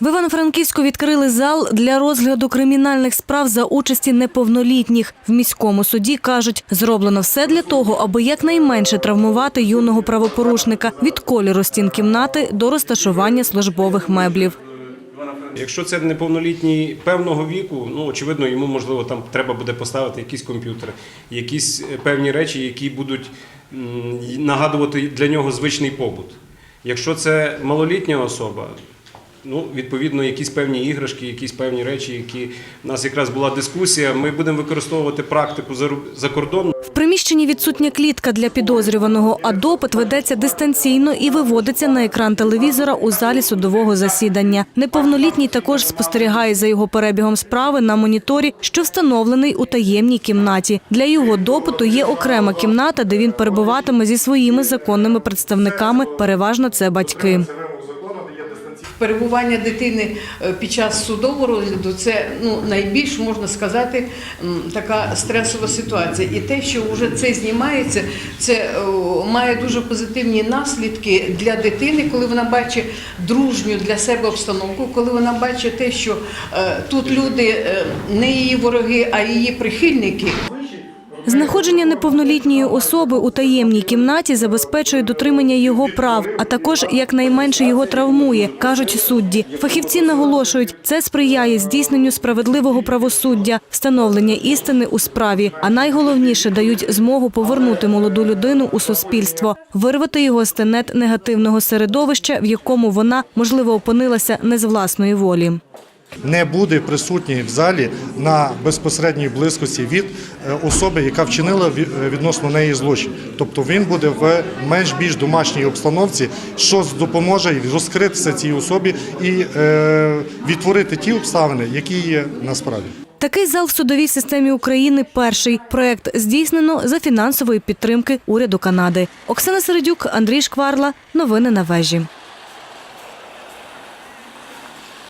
В Івано-Франківську відкрили зал для розгляду кримінальних справ за участі неповнолітніх. В міському суді кажуть, зроблено все для того, аби якнайменше травмувати юного правопорушника від кольору стін кімнати до розташування службових меблів. Якщо це неповнолітній певного віку, ну очевидно, йому можливо там треба буде поставити якісь комп'ютери, якісь е, певні речі, які будуть нагадувати для нього звичний побут. Якщо це малолітня особа, ну відповідно, якісь певні іграшки, якісь певні речі, які в нас якраз була дискусія. Ми будемо використовувати практику за кордон. В приміщенні відсутня клітка для підозрюваного, а допит ведеться дистанційно і виводиться на екран телевізора у залі судового засідання. Неповнолітній також спостерігає за його перебігом справи на моніторі, що встановлений у таємній кімнаті. Для його допиту є окрема кімната, де він перебуватиме зі своїми законними представниками. Переважно це батьки. Перебування дитини е, під час судового розгляду це ну найбільш можна сказати така стресова ситуація. І те, що вже це знімається, це має дуже позитивні наслідки для дитини, коли вона бачить дружню для себе обстановку, коли вона бачить те, що е, тут люди е, не її вороги, а її прихильники. Знаходження неповнолітньої особи у таємній кімнаті забезпечує дотримання його прав, а також якнайменше його травмує, кажуть судді. Фахівці наголошують, це сприяє здійсненню справедливого правосуддя, встановлення істини у справі. А найголовніше дають змогу повернути молоду людину у суспільство, вирвати його з тенет негативного середовища, в якому вона можливо опинилася не з власної волі. Не буде присутній в залі на безпосередній близькості від е, особи, яка вчинила е, відносно неї злочин. Тобто він буде в менш більш домашній обстановці, що допоможе розкритися цій особі і е, відтворити ті обставини, які є насправді. Такий зал в судовій системі України перший. Проект здійснено за фінансової підтримки уряду Канади. Оксана Середюк, Андрій Шкварла. Новини на вежі.